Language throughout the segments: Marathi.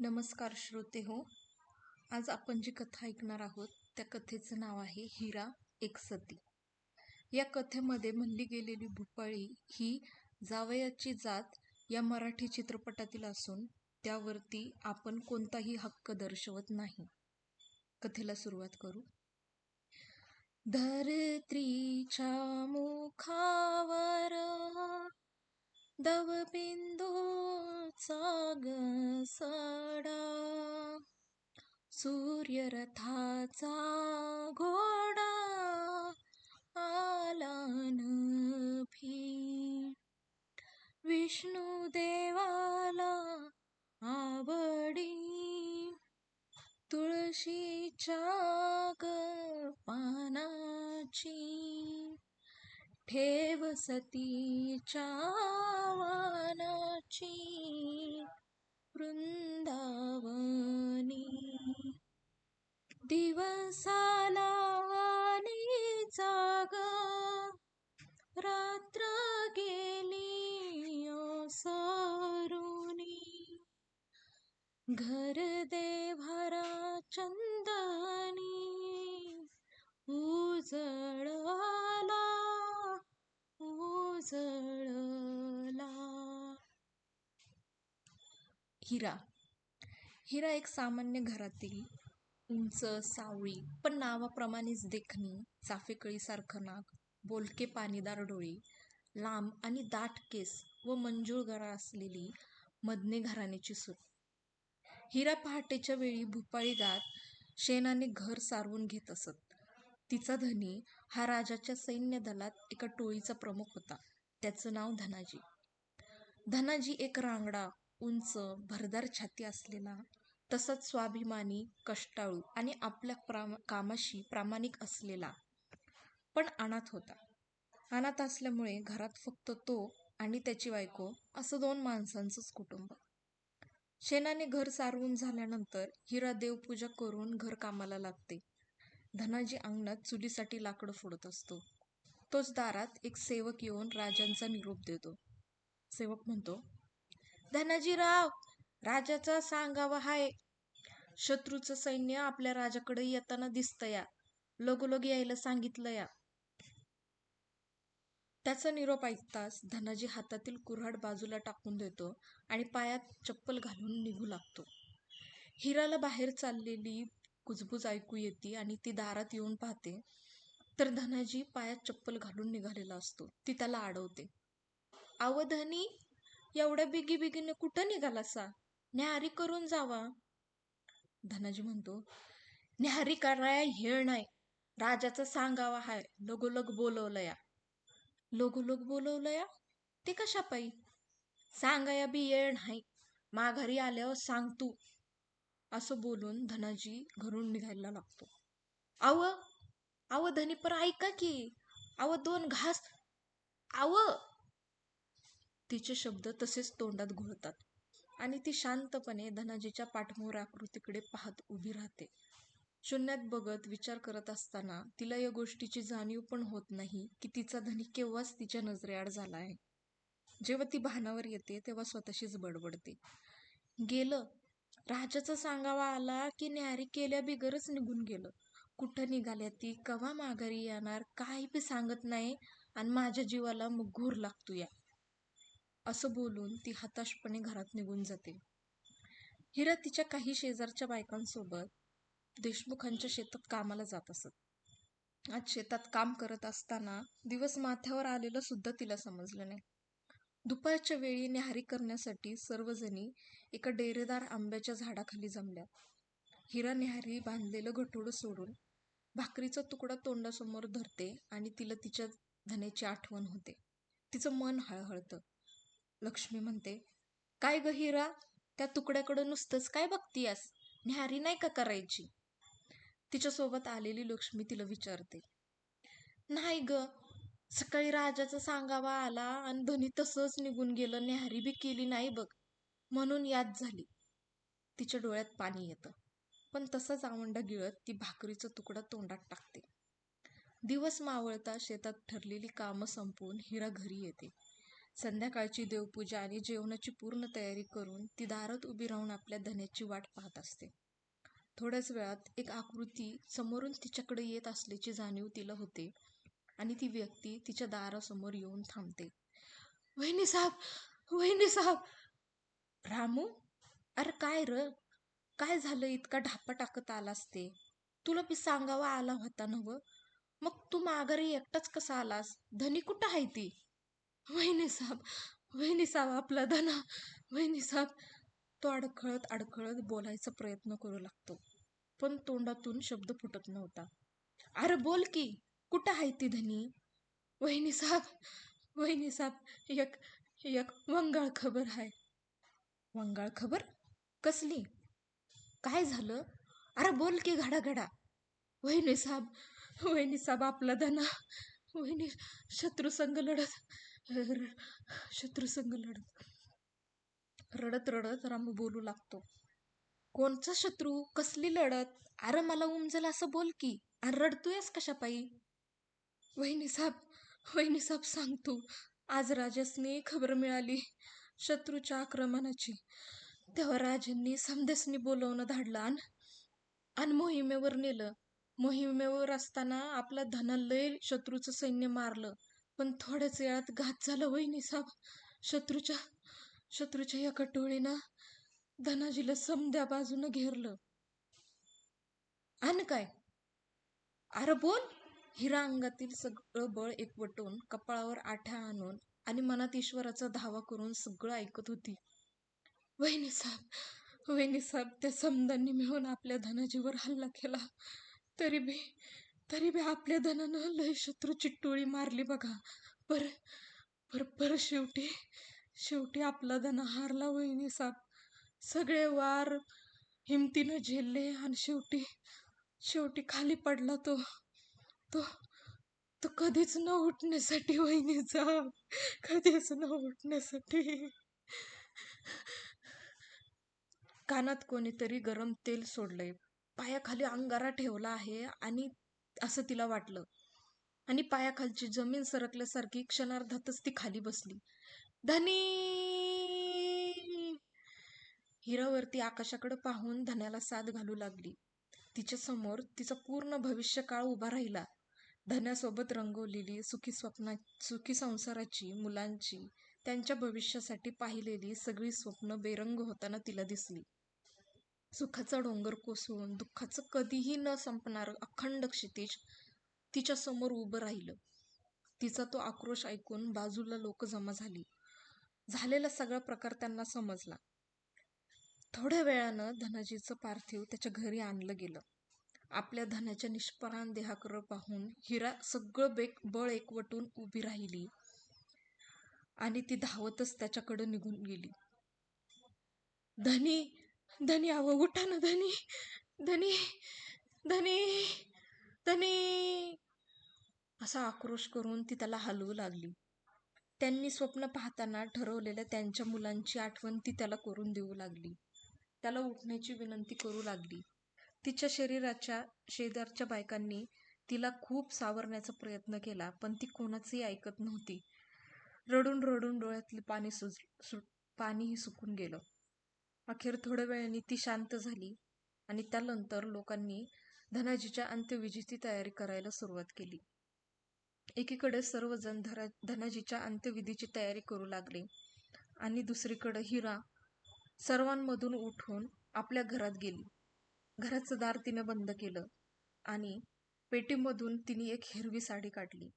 नमस्कार श्रोते हो आज आपण जी कथा ऐकणार आहोत त्या कथेचं नाव आहे हिरा एक सती. या कथेमध्ये म्हणली गेलेली भूपाळी ही जावयाची जात या मराठी चित्रपटातील असून त्यावरती आपण कोणताही हक्क दर्शवत नाही. कथेला सुरुवात करू. धरत्रीच्या मुखावर दवबिंदूचा सडा सूर्यरथाचा घोडा आला नभी. विष्णू देवाला आवडी तुळशीच्या ग पानाची. ठेव सतीच्या वानाची वृंदावनी. दिवसाला जाग रात्र गेली ओसरुनी. घर चळला हिरा. हिरा एक सामान्य घरातील उंच सावळी पण नावाप्रमाणेच देखणी चाफेकळीसारखं नाक बोलके पाणीदार डोळे लांब आणि दाट केस व मंजूळ गळा असलेली मदने घराण्याची सून. हिरा पहाटेच्या वेळी भूपाळी गात शेणाने घर सारवून घेत असत. तिचा धनी हा राजाच्या सैन्य दलात एका टोळीचा प्रमुख होता. त्याचं नाव धनाजी. धनाजी एक रांगडा उंच भरदार छाती असलेला तसंच स्वाभिमानी कष्टाळू आणि आपल्या प्राम कामाशी प्रामाणिक असलेला. पण अनाथ होता. अनाथ असल्यामुळे घरात फक्त तो आणि त्याची बायको असं दोन माणसांचंच कुटुंब. शेणाने घर सारवून झाल्यानंतर हिरा देवपूजा करून घर कामाला लागते. धनाजी अंगणात चुलीसाठी लाकडं फोडत असतो. तोच दारात एक सेवक येऊन राजांचा निरोप देतो. सेवक म्हणतो धनाजीराव राजाचा सांगावा हाय. शत्रूचं सैन्य आपल्या राजाकडे येताना दिसत या लगोलग यायला सांगितलं या त्याचा निरोप ऐकताच धनाजी हातातील कुऱ्हाड बाजूला टाकून देतो आणि पायात चप्पल घालून निघू लागतो. हिराला बाहेर चाललेली कुजबूज ऐकू येते आणि ती दारात येऊन पाहते तर धनाजी पायात चप्पल घालून निघालेला असतो. ती त्याला अडवते आव धनी एवढ्या बिगी बिगीने कुठं निघालासा? न्याहारी करून जावा. धनाजी म्हणतो न्याहारी कराया हेळ नाही. राजाचा सांगावा हाय. लगोलग बोलवलं या लगोलग बोलवलं या ते कशा पायी? सांगाया बी येळ नाही. माघारी आल्यावर सांग तू. असं बोलून धनाजी घरून निघायला लागतो. आव आव धनी पर ऐका की. आव दोन घास. आव. तिचे शब्द तसेच तोंडात घुळतात आणि ती शांतपणे धनाजीच्या पाठमोर आकृतीकडे पाहत उभी राहते. शून्यात बघत विचार करत असताना तिला या गोष्टीची जाणीव पण होत नाही की तिचा धनी केव्हाच तिच्या नजरेआड झाला आहे. जेव्हा ती भानावर येते तेव्हा स्वतःशीच बडबडते. गेलं. राजाचा सांगावा आला की न्यारी केल्या बिगरच निघून गेलं. कुठं निघाल्या ती कवा माघारी येणार काही बी सांगत नाही आणि माझ्या जीवाला मग घूर लागतो या. असं बोलून ती हताशपणे घरात निघून जाते. हिरा तिच्या काही शेजारच्या बायकांसोबत देशमुखांच्या शेतात कामाला जात असत. आज शेतात काम करत असताना दिवस माथ्यावर आलेलं सुद्धा तिला समजलं नाही. दुपारच्या वेळी न्याहारी करण्यासाठी सर्वजणी एका डेरेदार आंब्याच्या झाडाखाली जमल्या. हिरा न्याहारी बांधलेलं घटोडं सोडून भाकरीचा तुकडा तोंडासमोर धरते आणि तिला तिच्या धनेची आठवण होते. तिचं मन हळहळतं. लक्ष्मी म्हणते काय ग हिरा? त्या तुकड्याकडं नुसतंच काय बघतीयास? न्याहारी नाही का करायची? तिच्यासोबत आलेली लक्ष्मी तिला विचारते नाही ग सकाळी राजाचा सांगावा आला आणि धनी तसंच निघून गेलं न्याहारी बी केली नाही बघ. म्हणून याद झाली. तिच्या डोळ्यात पाणी येतं. पण तसंच आवंडा गिळत ती भाकरीचा तुकडा तोंडात टाकते. दिवस मावळता शेतात ठरलेली कामं संपवून हिरा घरी येते. संध्याकाळची देवपूजा आणि जेवणाची पूर्ण तयारी करून ती दारात उभी राहून आपल्या धन्याची वाट पाहत असते. थोड्याच वेळात एक आकृती समोरून तिच्याकडे येत असल्याची जाणीव तिला होते आणि ती व्यक्ती तिच्या दारासमोर येऊन थांबते. वहिनी साहेब! वहिनी साहेब! रामू? अरे काय र? काय झालं इतका ढापा टाकत आलास ते? तुला मी सांगावा आला होता नव मग तू माघारी एकटाच कसा आलास? धनी कुठं आहे ती? वहिनी साहेब वहिनी साहेब आपला धना वहिनी साहेब तो अडखळत अडखळत बोलायचा प्रयत्न करू लागतो. पण तोंडातून शब्द फुटत नव्हता. अरे बोल की कुठं आहे ती धनी? वहिनी साहेब वहिनी साहेब एक एक वंगाळ खबर आहे. वंगाळ खबर? कसली? काय झालं? अरे बोल की घडा घडा वहिनी साहेब वहिनी साहेब आपला धना. वहिनी शत्रुसंग लढत शत्रुसंग लढत. रडत रडत रामू बोलू लागतो. कोणचा शत्रू? कसली लढत? अरे मला उमजल असं बोल की. अरे रडतोयस कशापाई वहिनी साहेब वहिनी साहेब सांगतो आज राजसने खबर मिळाली शत्रूच्या आक्रमणाची. तेव्हा राजांनी समदेसनी बोलवणं धाडलं आणि आणि मोहिमेवर नेलं. मोहिमेवर असताना आपला धनलय शत्रूचं सैन्य मारलं. पण थोड्याच वेळात घात झाला वहिनी साहेब शत्रूच्या शत्रूच्या एका टोळीनं धनाजीला समद्या बाजूनं घेरलं. आणि काय? अरे बोल. हिरा अंगातील सगळं बळ एकवटून कपाळावर आठ्या आणून आणि मनात ईश्वराचा धावा करून सगळं ऐकत होती. वहिनीसाहेब वहिनीसाहेब त्या समदांनी मिळून आपल्या धनाजीवर हल्ला केला. तरी बी तरी बी आपल्या धनानं लय शत्रूची टोळी मारली बघा. पर पर पर शेवटी शेवटी आपला धना हारला वहिनीसाहेब सगळे वार हिमतीनं झेलले आणि शेवटी शेवटी खाली पडला तो. तो तो कधीच न उठण्यासाठी वहिनीचा. कधीच न उठण्यासाठी. कानात कोणीतरी गरम तेल सोडलंय. पायाखाली अंगारा ठेवला आहे आणि असं तिला वाटलं. आणि पायाखालची जमीन सरकल्यासारखी क्षणार्धातच ती खाली बसली. धनी! हिरावरती आकाशाकडे पाहून धन्याला साथ घालू लागली. तिच्या समोर तिचा पूर्ण भविष्यकाळ उभा राहिला. धन्यासोबत रंगवलेली सुखी स्वप्ना सुखी संसाराची मुलांची त्यांच्या भविष्यासाठी पाहिलेली सगळी स्वप्न बेरंग होताना तिला दिसली. सुखाचा डोंगर कोसळून दुःखाचं कधीही न संपणार अखंड क्षितिज तिच्या समोर उभं राहिलं. तिचा तो आक्रोश ऐकून बाजूला लोक जमा झाली. झालेला सगळा प्रकार त्यांना समजला. थोड्या वेळानं धनाजीचं पार्थिव त्याच्या घरी आणलं गेलं. आपल्या धनाच्या निष्परान देहाकडं पाहून हिरा सगळं बेक बळ एकवटून उभी राहिली आणि ती धावतच त्याच्याकडे निघून गेली. धनी धनी आव उठा ना धनी. धनी धनी धनी. असा आक्रोश करून ती त्याला हलवू लागली. त्यांनी स्वप्न पाहताना ठरवलेल्या त्यांच्या मुलांची आठवण ती त्याला करून देऊ लागली. त्याला उठण्याची विनंती करू लागली. तिच्या शरीराच्या शेजारच्या बायकांनी तिला खूप सावरण्याचा प्रयत्न केला पण ती कोणाचंही ऐकत नव्हती. रडून रडून डोळ्यातले पाणी सुज सु पाणीही सुकून गेलं. अखेर थोड्या वेळाने ती शांत झाली आणि त्यानंतर लोकांनी धनाजीच्या अंत्यविधीची तयारी करायला सुरुवात केली. एकीकडे सर्वजण धरा धनाजीच्या अंत्यविधीची तयारी करू लागले आणि दुसरीकडे हिरा सर्वांमधून उठून आपल्या घरात गेली. घराचं दार तिने बंद केलं आणि पेटीमधून तिने एक हिरवी साडी काढली.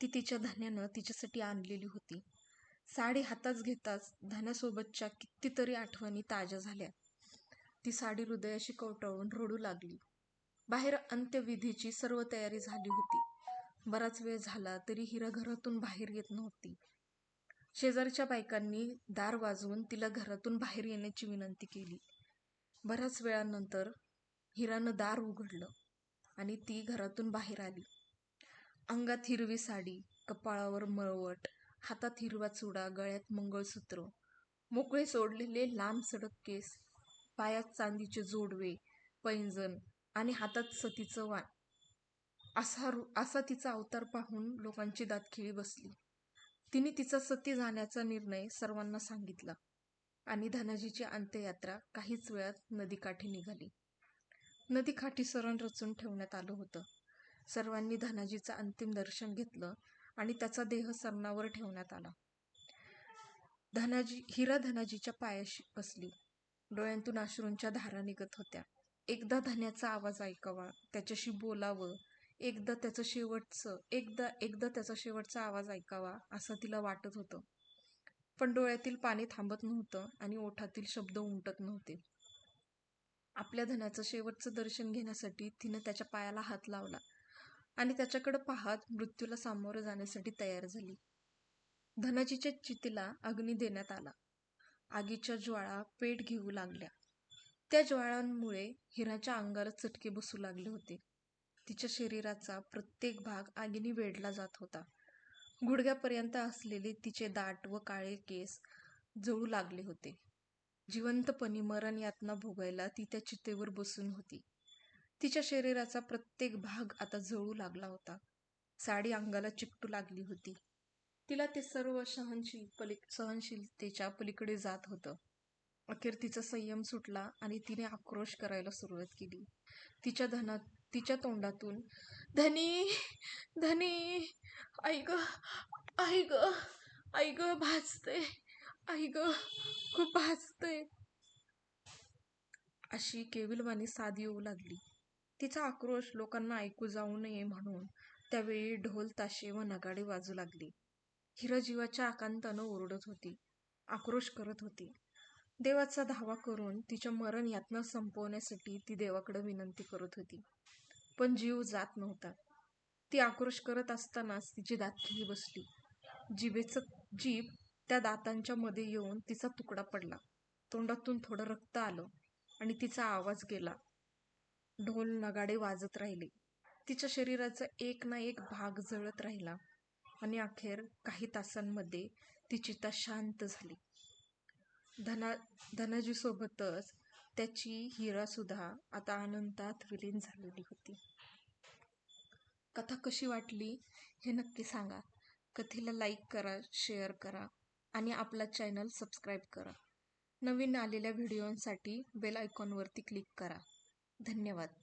ती तिच्या धन्यानं तिच्यासाठी आणलेली होती. साडी हातात घेताच धान्यासोबतच्या कितीतरी आठवणी ताज्या झाल्या. ती साडी हृदयाशी कवटाळून रडू लागली. बाहेर अंत्यविधीची सर्व तयारी झाली होती. बराच वेळ झाला तरी हिरा घरातून बाहेर येत नव्हती. शेजारच्या बायकांनी दार वाजवून तिला घरातून बाहेर येण्याची विनंती केली. बऱ्याच वेळानंतर हिरानं दार उघडलं आणि ती घरातून बाहेर आली. अंगात हिरवी साडी कपाळावर मळवट हातात हिरवा चुडा गळ्यात मंगळसूत्र मोकळे सोडलेले लांब सडक केस पायात चांदीचे जोडवे पैंजण आणि हातात सतीचं वाण असा रु- असा तिचा अवतार पाहून लोकांची दातखिळी बसली. तिने तिचा सती जाण्याचा निर्णय सर्वांना सांगितला आणि धनाजीची अंत्ययात्रा काहीच वेळात नदीकाठी निघाली. नदीकाठी सरण रचून ठेवण्यात आलं होतं. सर्वांनी धनाजीचं अंतिम दर्शन घेतलं आणि त्याचा देह सरणावर ठेवण्यात आला. धनाजी हिरा धनाजीच्या पायाशी बसली. डोळ्यांतून अश्रूंच्या धारा निघत होत्या. एकदा धन्याचा आवाज ऐकावा त्याच्याशी बोलावं एकदा त्याचं शेवटचं एकदा एकदा त्याचा शेवटचा आवाज ऐकावा असं तिला वाटत होतं. पण डोळ्यातील पाणी थांबत नव्हतं आणि ओठातील शब्द उमटत नव्हते. आपल्या धनाचं शेवटचं दर्शन घेण्यासाठी तिनं त्याच्या पायाला हात लावला. आणि त्याच्याकडे पाहत मृत्यूला सामोरं जाण्यासाठी तयार झाली. धनाजीच्या चितीला अग्नी देण्यात आला. आगीच्या ज्वाळा पेट घेऊ लागल्या. त्या ज्वाळांमुळे हिराच्या अंगाला चटके बसू लागले होते. तिच्या शरीराचा प्रत्येक भाग आगीने वेढला जात होता. गुडघ्यापर्यंत असलेले तिचे दाट व काळे केस जळू लागले होते. जिवंतपणी मरण यातना भोगायला ती त्या चितेवर बसून होती. तिच्या शरीराचा प्रत्येक भाग आता जळू लागला होता. साडी अंगाला चिकटू लागली होती. तिला ते सर्व सहनशील पली सहनशीलतेच्या पलीकडे जात होतं. अखेर तिचा संयम सुटला आणि तिने आक्रोश करायला सुरुवात केली. तिच्या धनात तिच्या तोंडातून धनी धनी आई ग आई ग आई ग भाजते आई ग खूप भाजते. अशी केविलवाणी साध येऊ लागली. तिचा आक्रोश लोकांना ऐकू जाऊ नये म्हणून त्यावेळी ढोल ताशे व नगाडे वाजू लागली. हिरजीवाच्या आकांतानं ओरडत होती. आक्रोश करत होती. देवाचा धावा करून तिच्या मरण यातना संपवण्यासाठी ती देवाकडे विनंती करत होती. पण जीव जात नव्हता. ती आक्रोश करत असतानाच तिची दातखिळी बसली. जिभेचं जीभ त्या दातांच्या मध्ये येऊन तिचा तुकडा पडला. तोंडातून थोडं रक्त आलं आणि तिचा आवाज गेला. ढोल नगाडे वाजत राहिले. तिच्या शरीराचा एक ना एक भाग जळत राहिला आणि अखेर काही तासांमध्ये ती चिता शांत झाली. धना धनाजीसोबतच त्याची हिरासुद्धा आता अनंतात विलीन झालेली होती. कथा कशी वाटली हे नक्की सांगा. कथेला लाईक करा शेअर करा आणि आपला चॅनल सबस्क्राईब करा. नवीन आलेल्या व्हिडिओंसाठी बेल आयकॉनवरती क्लिक करा. धन्यवाद.